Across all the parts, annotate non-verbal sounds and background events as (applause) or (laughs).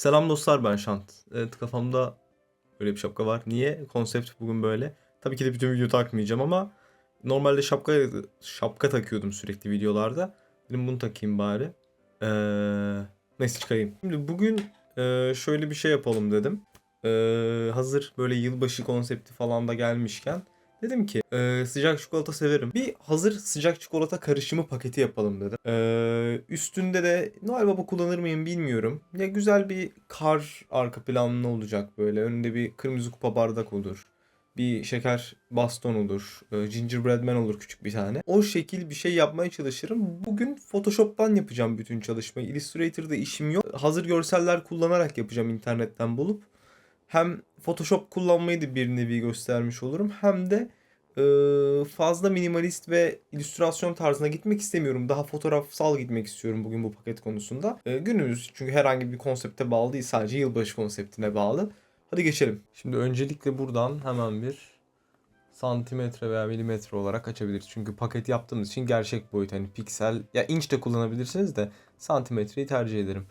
Selam dostlar ben Şant. Evet kafamda böyle bir şapka var. Niye? Konsept bugün böyle. Tabii ki de bütün video takmayacağım ama normalde şapka şapka takıyordum sürekli videolarda. Dedim bunu takayım bari. Ee, neyse çıkarayım. Şimdi bugün e, şöyle bir şey yapalım dedim. Ee, hazır böyle yılbaşı konsepti falan da gelmişken dedim ki e, sıcak çikolata severim. Bir hazır sıcak çikolata karışımı paketi yapalım dedim. Ee, üstünde de Noel Baba kullanır mıyım bilmiyorum. Ya güzel bir kar arka planlı olacak böyle. Önünde bir kırmızı kupa bardak olur. Bir şeker baston olur. e, Gingerbread man olur küçük bir tane. O şekil bir şey yapmaya çalışırım. Bugün Photoshop'tan yapacağım bütün çalışmayı. Illustrator'da işim yok. Hazır görseller kullanarak yapacağım internetten bulup. Hem Photoshop kullanmayı da bir nevi göstermiş olurum. Hem de e, fazla minimalist ve illüstrasyon tarzına gitmek istemiyorum. Daha fotoğrafsal gitmek istiyorum bugün bu paket konusunda. E, günümüz çünkü herhangi bir konsepte bağlı değil. Sadece yılbaşı konseptine bağlı. Hadi geçelim. Şimdi öncelikle buradan hemen bir santimetre veya milimetre olarak açabiliriz. Çünkü paket yaptığımız için gerçek boyut hani piksel ya inç de kullanabilirsiniz de santimetreyi tercih ederim.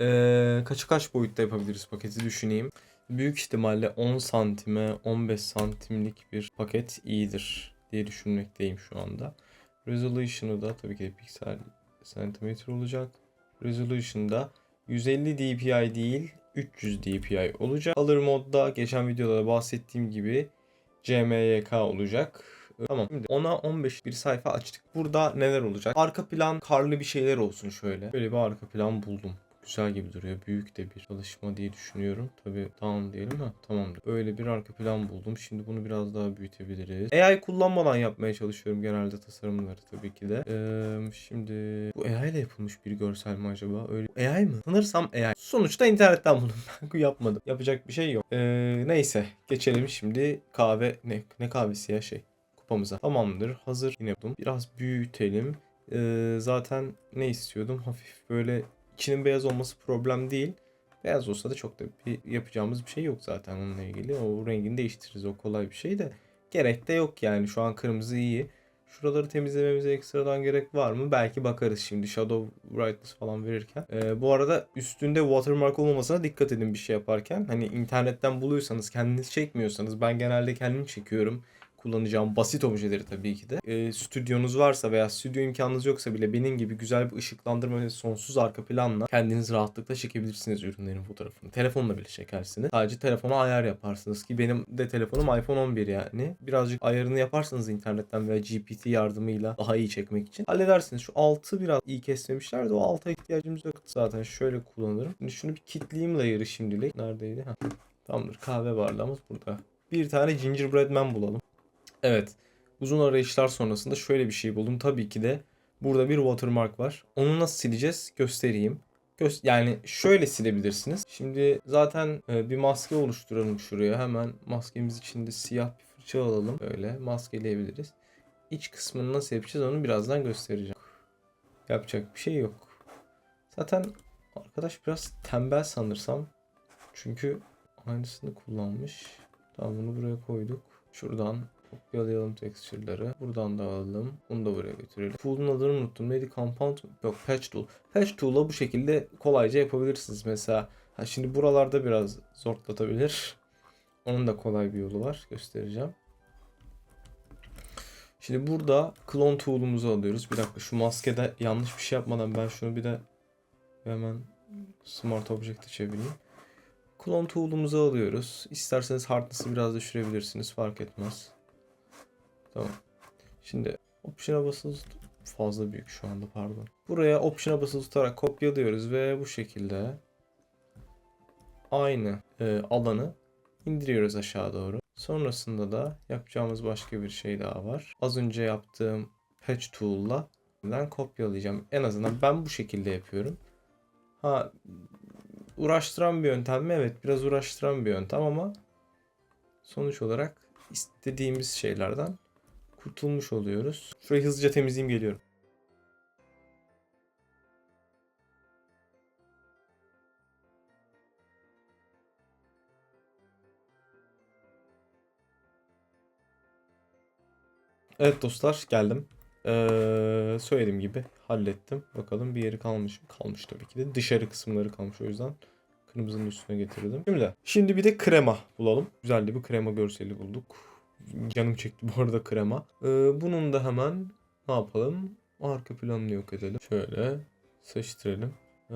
Ee, kaçı kaç boyutta yapabiliriz paketi düşüneyim. Büyük ihtimalle 10 santime 15 santimlik bir paket iyidir diye düşünmekteyim şu anda. Resolution'u da tabii ki de piksel santimetre olacak. Resolution'da 150 dpi değil 300 dpi olacak. Color modda geçen videoda da bahsettiğim gibi CMYK olacak. Tamam. Şimdi 10'a 15 bir sayfa açtık. Burada neler olacak? Arka plan karlı bir şeyler olsun şöyle. Böyle bir arka plan buldum. Güzel gibi duruyor. Büyük de bir çalışma diye düşünüyorum. Tabii tamam diyelim ha tamamdır. Öyle bir arka plan buldum. Şimdi bunu biraz daha büyütebiliriz. AI kullanmadan yapmaya çalışıyorum genelde tasarımları tabii ki de. Ee, şimdi bu AI ile yapılmış bir görsel mi acaba? Öyle AI mı? Sanırsam AI. Sonuçta internetten buldum. (laughs) Ben yapmadım. Yapacak bir şey yok. Ee, neyse geçelim şimdi kahve ne ne kahvesi ya şey kupamıza. Tamamdır. Hazır yine buldum. Biraz büyütelim. Ee, zaten ne istiyordum? Hafif böyle içinin beyaz olması problem değil. Beyaz olsa da çok da bir yapacağımız bir şey yok zaten onunla ilgili. O rengini değiştiririz. O kolay bir şey de. Gerek de yok yani. Şu an kırmızı iyi. Şuraları temizlememize ekstradan gerek var mı? Belki bakarız şimdi Shadow Brightness falan verirken. Ee, bu arada üstünde watermark olmamasına dikkat edin bir şey yaparken. Hani internetten buluyorsanız kendiniz çekmiyorsanız ben genelde kendim çekiyorum kullanacağım basit objeleri tabii ki de. E, stüdyonuz varsa veya stüdyo imkanınız yoksa bile benim gibi güzel bir ışıklandırma ve sonsuz arka planla kendiniz rahatlıkla çekebilirsiniz ürünlerin fotoğrafını. Telefonla bile çekersiniz. Sadece telefona ayar yaparsınız ki benim de telefonum iPhone 11 yani. Birazcık ayarını yaparsanız internetten veya GPT yardımıyla daha iyi çekmek için halledersiniz. Şu altı biraz iyi kesmemişler de o alta ihtiyacımız yok. Zaten şöyle kullanırım. Şimdi şunu bir kitleyeyim layer'ı şimdilik. Neredeydi? Heh. Tamamdır kahve bardağımız burada. Bir tane gingerbread man bulalım. Evet. Uzun arayışlar sonrasında şöyle bir şey buldum. Tabii ki de burada bir watermark var. Onu nasıl sileceğiz göstereyim. Gö- yani şöyle silebilirsiniz. Şimdi zaten e, bir maske oluşturalım şuraya. Hemen maskemiz için de siyah bir fırça alalım. Böyle maskeleyebiliriz. İç kısmını nasıl yapacağız onu birazdan göstereceğim. Yapacak bir şey yok. Zaten arkadaş biraz tembel sanırsam. Çünkü aynısını kullanmış. Tamam bunu buraya koyduk. Şuradan Kopyalayalım texture'ları. Buradan da alalım. Bunu da buraya götürelim. Tool'un adını unuttum. Neydi? Compound Yok Patch Tool. Patch Tool'la bu şekilde kolayca yapabilirsiniz. Mesela ha şimdi buralarda biraz zorlatabilir. Onun da kolay bir yolu var. Göstereceğim. Şimdi burada Clone Tool'umuzu alıyoruz. Bir dakika şu maskede yanlış bir şey yapmadan ben şunu bir de hemen Smart Object'e çevireyim. Clone Tool'umuzu alıyoruz. İsterseniz hardness'ı biraz düşürebilirsiniz. Fark etmez. Tamam. Şimdi Option'a basılı fazla büyük şu anda pardon. Buraya Option'a basılı tutarak kopyalıyoruz ve bu şekilde aynı e, alanı indiriyoruz aşağı doğru. Sonrasında da yapacağımız başka bir şey daha var. Az önce yaptığım Patch Tool'la ben kopyalayacağım. En azından ben bu şekilde yapıyorum. Ha uğraştıran bir yöntem mi? Evet biraz uğraştıran bir yöntem ama sonuç olarak istediğimiz şeylerden kurtulmuş oluyoruz. Şurayı hızlıca temizleyeyim geliyorum. Evet dostlar geldim. Ee, söylediğim gibi hallettim. Bakalım bir yeri kalmış mı? Kalmış tabii ki de. Dışarı kısımları kalmış o yüzden Kırmızının üstüne getirdim. Şimdi, şimdi bir de krema bulalım. Güzel bir krema görseli bulduk. Canım çekti bu arada krema. Ee, bunun da hemen ne yapalım? Arka planını yok edelim. Şöyle seçtirelim. Ee,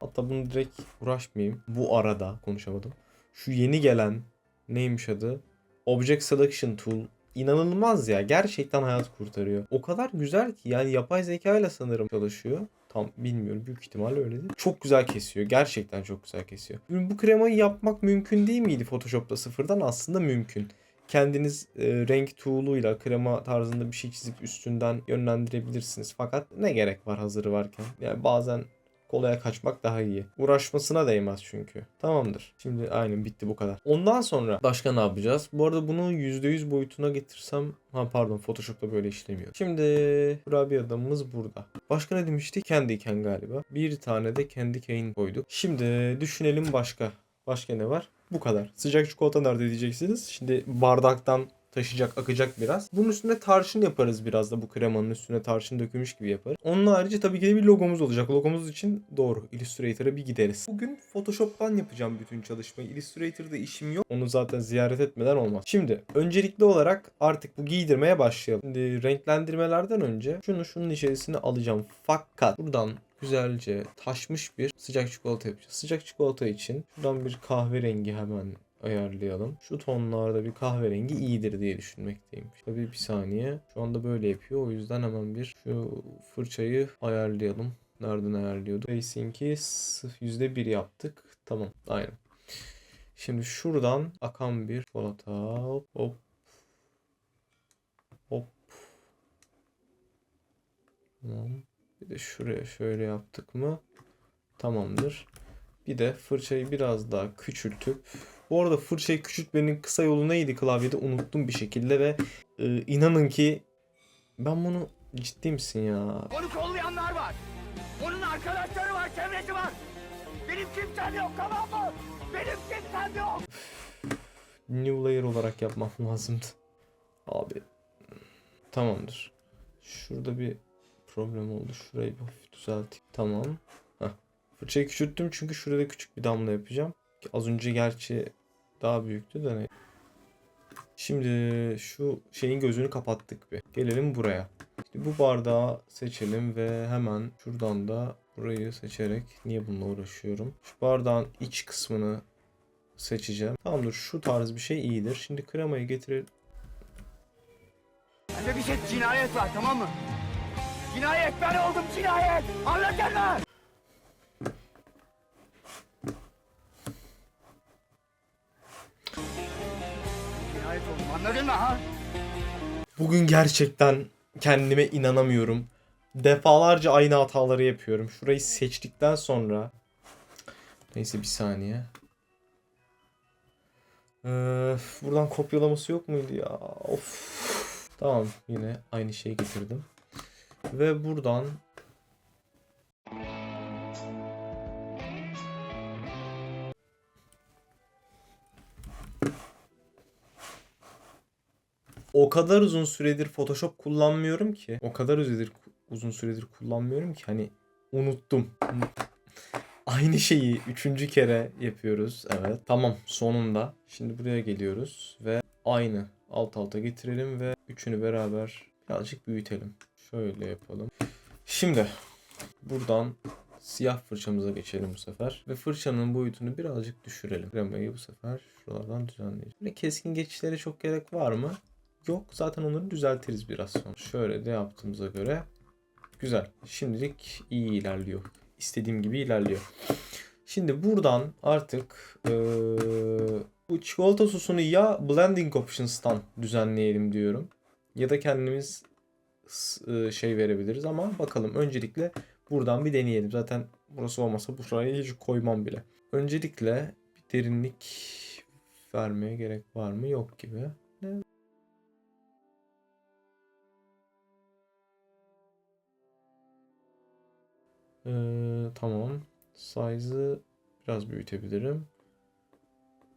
hatta bunu direkt uğraşmayayım. Bu arada konuşamadım. Şu yeni gelen neymiş adı? Object Selection Tool. İnanılmaz ya. Gerçekten hayat kurtarıyor. O kadar güzel ki yani yapay zeka ile sanırım çalışıyor. Tam bilmiyorum. Büyük ihtimalle öyledir. Çok güzel kesiyor. Gerçekten çok güzel kesiyor. Bu kremayı yapmak mümkün değil miydi Photoshop'ta sıfırdan? Aslında mümkün. Kendiniz e, renk tool'uyla krema tarzında bir şey çizip üstünden yönlendirebilirsiniz. Fakat ne gerek var hazırı varken? Yani bazen kolaya kaçmak daha iyi. Uğraşmasına değmez çünkü. Tamamdır. Şimdi aynen bitti bu kadar. Ondan sonra başka ne yapacağız? Bu arada bunu %100 boyutuna getirsem... Ha pardon Photoshop'ta böyle işlemiyor. Şimdi kurabiye adamımız burada. Başka ne demiştik? Candy cane galiba. Bir tane de Candy cane koyduk. Şimdi düşünelim başka. Başka ne var? Bu kadar. Sıcak çikolata nerede diyeceksiniz. Şimdi bardaktan taşıyacak, akacak biraz. Bunun üstüne tarçın yaparız biraz da bu kremanın üstüne tarçın dökülmüş gibi yaparız. Onun harici tabii ki de bir logomuz olacak. Logomuz için doğru Illustrator'a bir gideriz. Bugün Photoshop'tan yapacağım bütün çalışmayı. Illustrator'da işim yok. Onu zaten ziyaret etmeden olmaz. Şimdi öncelikli olarak artık bu giydirmeye başlayalım. Şimdi renklendirmelerden önce şunu şunun içerisine alacağım. Fakat buradan güzelce taşmış bir sıcak çikolata yapacağız. Sıcak çikolata için şuradan bir kahverengi hemen ayarlayalım. Şu tonlarda bir kahverengi iyidir diye düşünmekteyim. Tabii bir saniye. Şu anda böyle yapıyor. O yüzden hemen bir şu fırçayı ayarlayalım. Nereden ayarlıyorduk? Racing'i %1 yaptık. Tamam. Aynen. Şimdi şuradan akan bir çikolata. Hop hop. Hop. Tamam. Bir de şuraya şöyle yaptık mı? Tamamdır. Bir de fırçayı biraz daha küçültüp bu arada fırçayı küçültmenin kısa yolu neydi klavyede unuttum bir şekilde ve e, inanın ki ben bunu ciddi misin ya? Onu kollayanlar var. Onun arkadaşları var, çevresi var. Benim kimsem yok tamam mı? Benim kimsem yok. New layer olarak yapmam (laughs) lazımdı. Abi tamamdır. Şurada bir problem oldu. Şurayı bir hafif düzelteyim. Tamam. Heh. Fırçayı küçülttüm çünkü şurada küçük bir damla yapacağım. Az önce gerçi daha büyüktü de ne. Şimdi şu şeyin gözünü kapattık bir. Gelelim buraya. İşte bu bardağı seçelim ve hemen şuradan da burayı seçerek niye bununla uğraşıyorum? Şu bardağın iç kısmını seçeceğim. Tamamdır şu tarz bir şey iyidir. Şimdi kremayı getirelim. Bende bir şey cinayet var tamam mı? Cinayet ben oldum cinayet. Anladın mı? Cinayet oldum anladın mı ha? Bugün gerçekten kendime inanamıyorum. Defalarca aynı hataları yapıyorum. Şurayı seçtikten sonra neyse bir saniye. Ee, buradan kopyalaması yok muydu ya? Of. Tamam yine aynı şeyi getirdim. Ve buradan o kadar uzun süredir Photoshop kullanmıyorum ki. O kadar uzun uzun süredir kullanmıyorum ki hani unuttum. (laughs) Aynı şeyi üçüncü kere yapıyoruz. Evet. Tamam sonunda. Şimdi buraya geliyoruz ve aynı alt alta getirelim ve üçünü beraber birazcık büyütelim. Şöyle yapalım. Şimdi buradan siyah fırçamıza geçelim bu sefer. Ve fırçanın boyutunu birazcık düşürelim. Kremayı bu sefer şuralardan düzenleyeceğiz. Böyle keskin geçişlere çok gerek var mı? Yok. Zaten onları düzeltiriz biraz sonra. Şöyle de yaptığımıza göre güzel. Şimdilik iyi ilerliyor. İstediğim gibi ilerliyor. Şimdi buradan artık eee, bu çikolata sosunu ya blending options'tan düzenleyelim diyorum. Ya da kendimiz şey verebiliriz ama bakalım. Öncelikle buradan bir deneyelim. Zaten burası olmasa buraya hiç koymam bile. Öncelikle bir derinlik vermeye gerek var mı? Yok gibi. Ee, tamam. Size'ı biraz büyütebilirim.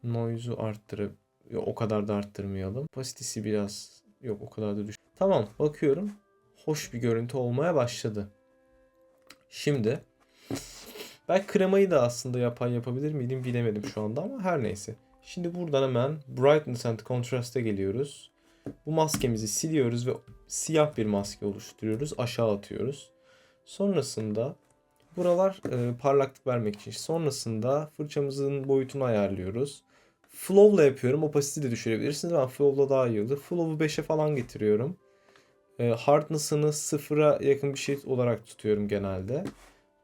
Noise'u arttırıp o kadar da arttırmayalım. Opacitesi biraz yok o kadar da düş. Tamam bakıyorum. Hoş bir görüntü olmaya başladı. Şimdi Belki kremayı da aslında yapay yapabilir miydim bilemedim şu anda ama her neyse. Şimdi buradan hemen Brightness and Contrast'a geliyoruz. Bu maskemizi siliyoruz ve siyah bir maske oluşturuyoruz. Aşağı atıyoruz. Sonrasında buralar e, parlaklık vermek için. Sonrasında fırçamızın boyutunu ayarlıyoruz. Flow'la yapıyorum. Opacity de düşürebilirsiniz. Ben Flow'la daha iyi olur. Flow'u 5'e falan getiriyorum. E, hardness'ını sıfıra yakın bir şey olarak tutuyorum genelde.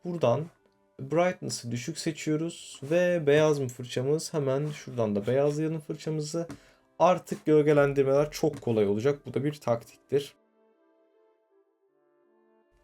Buradan brightness'ı düşük seçiyoruz ve beyaz mı fırçamız hemen şuradan da beyazlayalım fırçamızı. Artık gölgelendirmeler çok kolay olacak. Bu da bir taktiktir.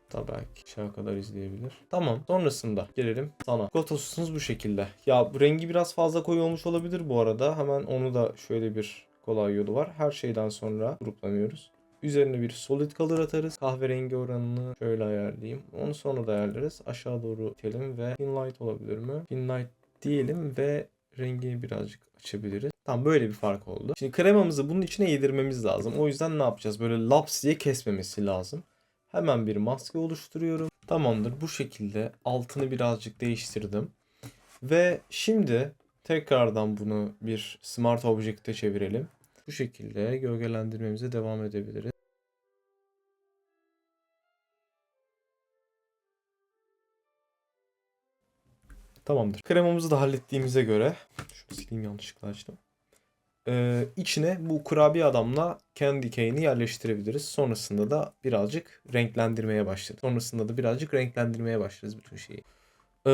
Tabii belki aşağı kadar izleyebilir. Tamam. Sonrasında gelelim sana. Gotos'unuz bu şekilde. Ya bu rengi biraz fazla koyu olmuş olabilir bu arada. Hemen onu da şöyle bir kolay yolu var. Her şeyden sonra gruplanıyoruz. Üzerine bir solid color atarız. Kahverengi oranını şöyle ayarlayayım. Onu sonra da ayarlarız. Aşağı doğru itelim ve thin light olabilir mi? Thin light diyelim ve rengini birazcık açabiliriz. Tamam böyle bir fark oldu. Şimdi kremamızı bunun içine yedirmemiz lazım. O yüzden ne yapacağız? Böyle laps diye kesmemesi lazım. Hemen bir maske oluşturuyorum. Tamamdır. Bu şekilde altını birazcık değiştirdim. Ve şimdi tekrardan bunu bir Smart Object'e çevirelim. Bu şekilde gölgelendirmemize devam edebiliriz. Tamamdır. Kremamızı da hallettiğimize göre şunu sileyim yanlışlıkla açtım. Ee, içine bu kurabiye adamla candy cane'i yerleştirebiliriz. Sonrasında da birazcık renklendirmeye başlarız. Sonrasında da birazcık renklendirmeye başlarız bütün şeyi. Ee,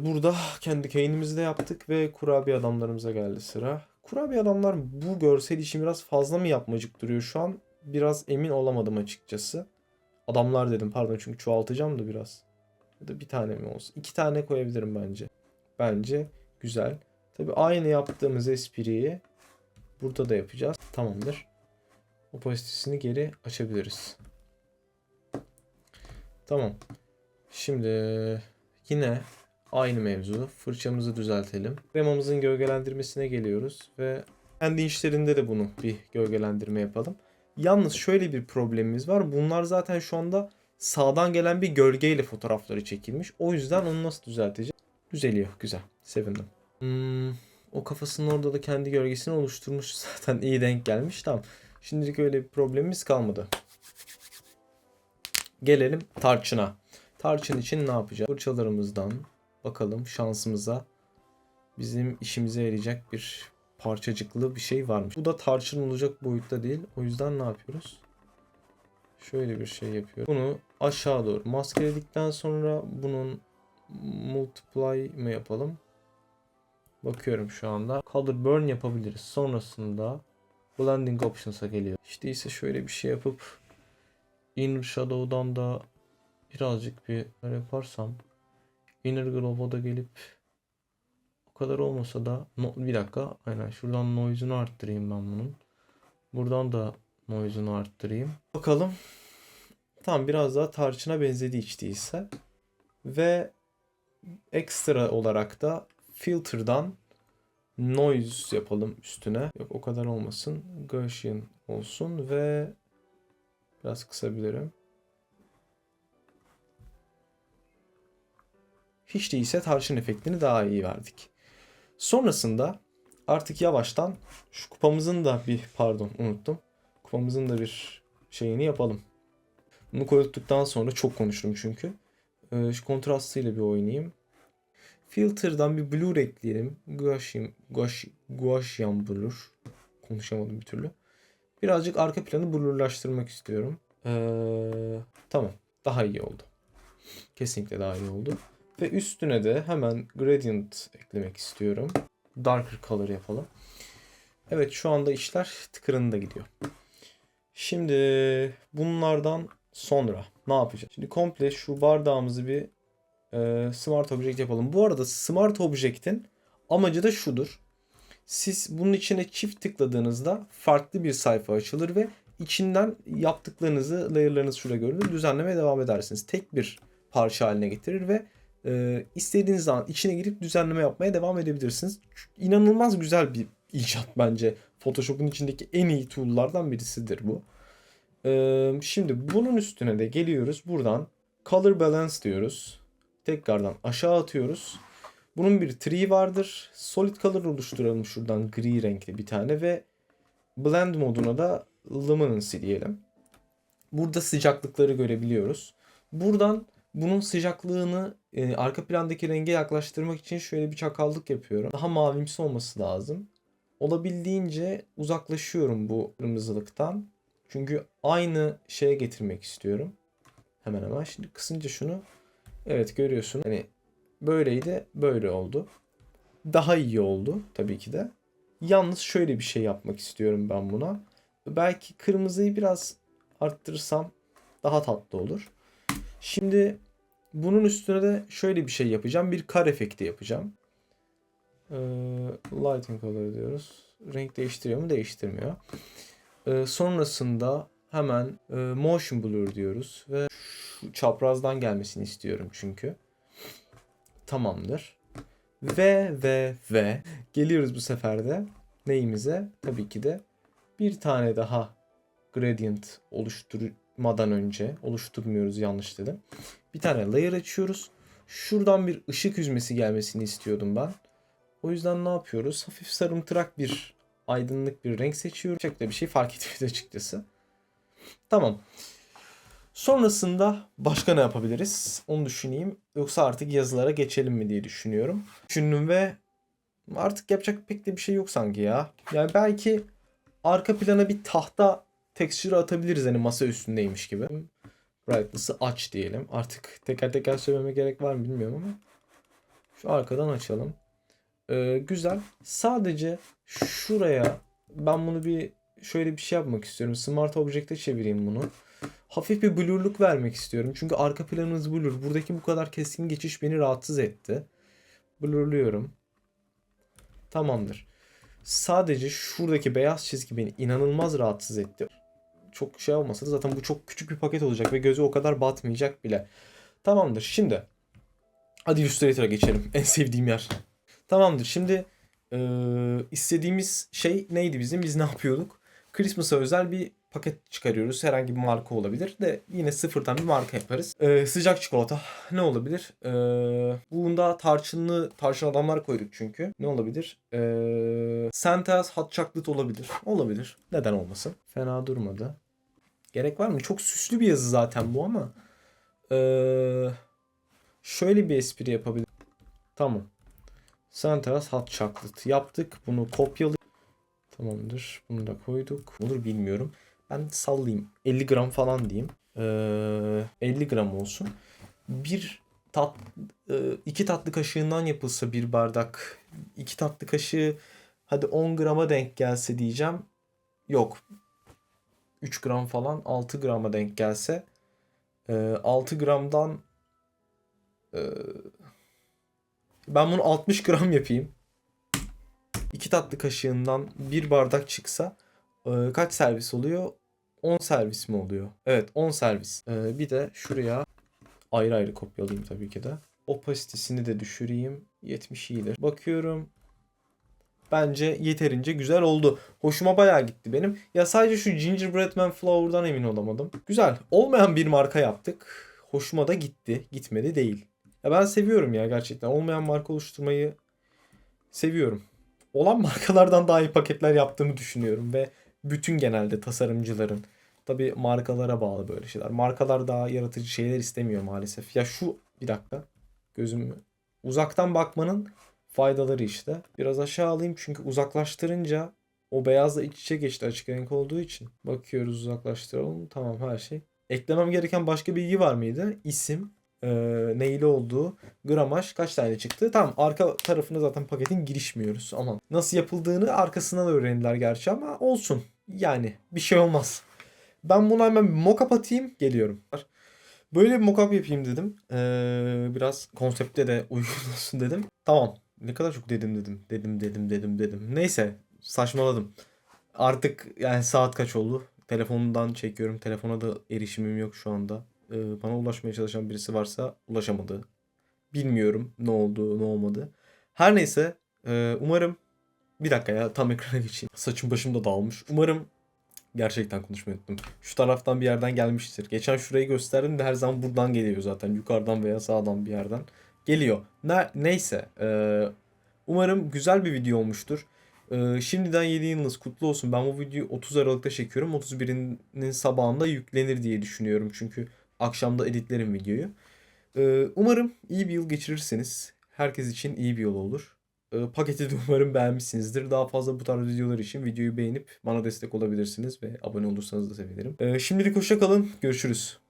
burada kendi cane'imizi de yaptık ve kurabiye adamlarımıza geldi sıra. Kurabiye adamlar bu görsel için biraz fazla mı yapmacık duruyor şu an? Biraz emin olamadım açıkçası. Adamlar dedim pardon çünkü çoğaltacağım da biraz. Ya da bir tane mi olsun? İki tane koyabilirim bence. Bence güzel. Tabi aynı yaptığımız espriyi burada da yapacağız. Tamamdır. Opasitesini geri açabiliriz. Tamam. Şimdi yine aynı mevzu. Fırçamızı düzeltelim. Kremamızın gölgelendirmesine geliyoruz ve kendi işlerinde de bunu bir gölgelendirme yapalım. Yalnız şöyle bir problemimiz var. Bunlar zaten şu anda sağdan gelen bir gölgeyle fotoğrafları çekilmiş. O yüzden onu nasıl düzelteceğiz? Düzeliyor. Güzel. Sevindim. Hmm, o kafasının orada da kendi gölgesini oluşturmuş. (laughs) Zaten iyi denk gelmiş. Tamam. Şimdilik öyle bir problemimiz kalmadı. Gelelim tarçına. Tarçın için ne yapacağız? Fırçalarımızdan bakalım şansımıza bizim işimize yarayacak bir parçacıklı bir şey varmış. Bu da tarçın olacak boyutta değil. O yüzden ne yapıyoruz? Şöyle bir şey yapıyoruz. Bunu aşağı doğru maskeledikten sonra bunun multiply mı yapalım? Bakıyorum şu anda. Color burn yapabiliriz. Sonrasında blending options'a geliyor. İşte ise şöyle bir şey yapıp inner shadow'dan da birazcık bir yaparsam inner glow'a da gelip o kadar olmasa da no, bir dakika aynen şuradan noise'unu arttırayım ben bunun. Buradan da noise'unu arttırayım. Bakalım. Tam biraz daha tarçına benzedi hiç değilse. Ve ekstra olarak da filter'dan noise yapalım üstüne. Yok o kadar olmasın. Gaussian olsun ve biraz kısabilirim. Hiç değilse tarçın efektini daha iyi verdik. Sonrasında artık yavaştan şu kupamızın da bir pardon unuttum. Kupamızın da bir şeyini yapalım. Bunu koyduktan sonra çok konuştum çünkü. Ee, şu kontrastıyla bir oynayayım. Filter'dan bir blur ekleyelim. Gaussian, Gaussian, Gaussian blur. Konuşamadım bir türlü. Birazcık arka planı blurlaştırmak istiyorum. Ee, tamam. Daha iyi oldu. Kesinlikle daha iyi oldu. Ve üstüne de hemen gradient eklemek istiyorum. Darker color yapalım. Evet şu anda işler tıkırında gidiyor. Şimdi bunlardan sonra ne yapacağız? Şimdi komple şu bardağımızı bir e, Smart Object yapalım. Bu arada Smart Object'in amacı da şudur. Siz bunun içine çift tıkladığınızda farklı bir sayfa açılır ve içinden yaptıklarınızı, layer'larınızı şurada görünür, düzenlemeye devam edersiniz. Tek bir parça haline getirir ve e, istediğiniz zaman içine girip düzenleme yapmaya devam edebilirsiniz. İnanılmaz güzel bir icat bence. Photoshop'un içindeki en iyi tool'lardan birisidir bu. E, şimdi bunun üstüne de geliyoruz. Buradan Color Balance diyoruz. Tekrardan aşağı atıyoruz. Bunun bir tree vardır. Solid color oluşturalım şuradan gri renkli bir tane ve blend moduna da luminance diyelim. Burada sıcaklıkları görebiliyoruz. Buradan bunun sıcaklığını e, arka plandaki renge yaklaştırmak için şöyle bir çakallık yapıyorum. Daha mavimsi olması lazım. Olabildiğince uzaklaşıyorum bu kırmızılıktan. Çünkü aynı şeye getirmek istiyorum. Hemen hemen. Şimdi kısınca şunu. Evet görüyorsun. Hani böyleydi böyle oldu. Daha iyi oldu tabii ki de. Yalnız şöyle bir şey yapmak istiyorum ben buna. Belki kırmızıyı biraz arttırırsam daha tatlı olur. Şimdi bunun üstüne de şöyle bir şey yapacağım. Bir kar efekti yapacağım. Ee, lighting color diyoruz. Renk değiştiriyor mu? Değiştirmiyor. Ee, sonrasında hemen e, motion blur diyoruz ve şu çaprazdan gelmesini istiyorum çünkü. Tamamdır. Ve ve ve geliyoruz bu sefer de neyimize? Tabii ki de bir tane daha gradient oluşturmadan önce oluşturmuyoruz yanlış dedim. Bir tane layer açıyoruz. Şuradan bir ışık yüzmesi gelmesini istiyordum ben. O yüzden ne yapıyoruz? Hafif sarımtırak bir aydınlık bir renk seçiyorum. Çok da bir şey fark etmedi açıkçası. Tamam. Sonrasında başka ne yapabiliriz? Onu düşüneyim. Yoksa artık yazılara geçelim mi diye düşünüyorum. Düşündüm ve artık yapacak pek de bir şey yok sanki ya. Yani belki arka plana bir tahta texture atabiliriz hani masa üstündeymiş gibi. Brightness'ı aç diyelim. Artık teker teker söylememe gerek var mı bilmiyorum ama. Şu arkadan açalım. Ee, güzel. Sadece şuraya ben bunu bir şöyle bir şey yapmak istiyorum. Smart Object'e çevireyim bunu. Hafif bir blurluk vermek istiyorum. Çünkü arka planımız blur. Buradaki bu kadar keskin geçiş beni rahatsız etti. Blurluyorum. Tamamdır. Sadece şuradaki beyaz çizgi beni inanılmaz rahatsız etti. Çok şey olmasa da zaten bu çok küçük bir paket olacak ve gözü o kadar batmayacak bile. Tamamdır. Şimdi hadi Illustrator'a geçelim. (laughs) En sevdiğim yer. Tamamdır. Şimdi eee, istediğimiz şey neydi bizim? Biz ne yapıyorduk? Christmas'a özel bir paket çıkarıyoruz. Herhangi bir marka olabilir de yine sıfırdan bir marka yaparız. Eee, sıcak çikolata ne olabilir? Eee bunda tarçınlı tarçın adamlar koyduk çünkü. Ne olabilir? Eee Santa's Hot Chocolate olabilir. Olabilir. Neden olmasın? Fena durmadı. Gerek var mı? Çok süslü bir yazı zaten bu ama. Eee şöyle bir espri yapabilir. Tamam. Santa's Hot Chocolate yaptık. Bunu kopyalı. Tamamdır. Bunu da koyduk. Olur bilmiyorum. Ben sallayayım. 50 gram falan diyeyim. Ee, 50 gram olsun. Bir tat, e, iki tatlı kaşığından yapılsa bir bardak. iki tatlı kaşığı hadi 10 grama denk gelse diyeceğim. Yok. 3 gram falan 6 grama denk gelse. e, 6 gramdan e, ben bunu 60 gram yapayım. 2 tatlı kaşığından bir bardak çıksa e, kaç servis oluyor? 10 servis mi oluyor? Evet 10 servis. E, bir de şuraya ayrı ayrı kopyalayayım tabii ki de. Opasitesini de düşüreyim. 70 iyidir. Bakıyorum. Bence yeterince güzel oldu. Hoşuma bayağı gitti benim. Ya sadece şu Gingerbread Man Flour'dan emin olamadım. Güzel. Olmayan bir marka yaptık. Hoşuma da gitti. Gitmedi değil. Ya ben seviyorum ya gerçekten. Olmayan marka oluşturmayı seviyorum. Olan (laughs) markalardan daha iyi paketler yaptığımı düşünüyorum ve bütün genelde tasarımcıların tabi markalara bağlı böyle şeyler. Markalar daha yaratıcı şeyler istemiyor maalesef. Ya şu bir dakika gözümü uzaktan bakmanın faydaları işte. Biraz aşağı alayım çünkü uzaklaştırınca o beyazla iç içe geçti açık renk olduğu için. Bakıyoruz uzaklaştıralım. Tamam her şey. Eklemem gereken başka bilgi var mıydı? İsim, e, neyli olduğu, gramaj kaç tane çıktı. Tamam arka tarafına zaten paketin girişmiyoruz. Aman nasıl yapıldığını arkasından öğrendiler gerçi ama olsun. Yani bir şey olmaz. Ben buna hemen mockup atayım. Geliyorum. Böyle bir mockup yapayım dedim. Ee, biraz konsepte de uygun (laughs) olsun dedim. Tamam. Ne kadar çok dedim dedim. Dedim dedim dedim dedim. Neyse saçmaladım. Artık yani saat kaç oldu? Telefondan çekiyorum. Telefona da erişimim yok şu anda. Ee, bana ulaşmaya çalışan birisi varsa ulaşamadı. Bilmiyorum ne oldu ne olmadı. Her neyse e, umarım bir dakika ya tam ekrana geçeyim. Saçım başım da dağılmış. Umarım Gerçekten konuşmayı unuttum. Şu taraftan bir yerden gelmiştir. Geçen şurayı gösterdim de her zaman buradan geliyor zaten. Yukarıdan veya sağdan bir yerden. Geliyor. Ne, neyse. Ee, umarım güzel bir video olmuştur. Şimdiden 7 yılınız kutlu olsun. Ben bu videoyu 30 Aralık'ta çekiyorum. 31'inin sabahında yüklenir diye düşünüyorum. Çünkü akşamda editlerim videoyu. Ee, umarım iyi bir yıl geçirirsiniz. Herkes için iyi bir yol olur. Ee, paketi de umarım beğenmişsinizdir. Daha fazla bu tarz videolar için videoyu beğenip bana destek olabilirsiniz ve abone olursanız da sevinirim. Ee, şimdilik hoşça kalın. Görüşürüz.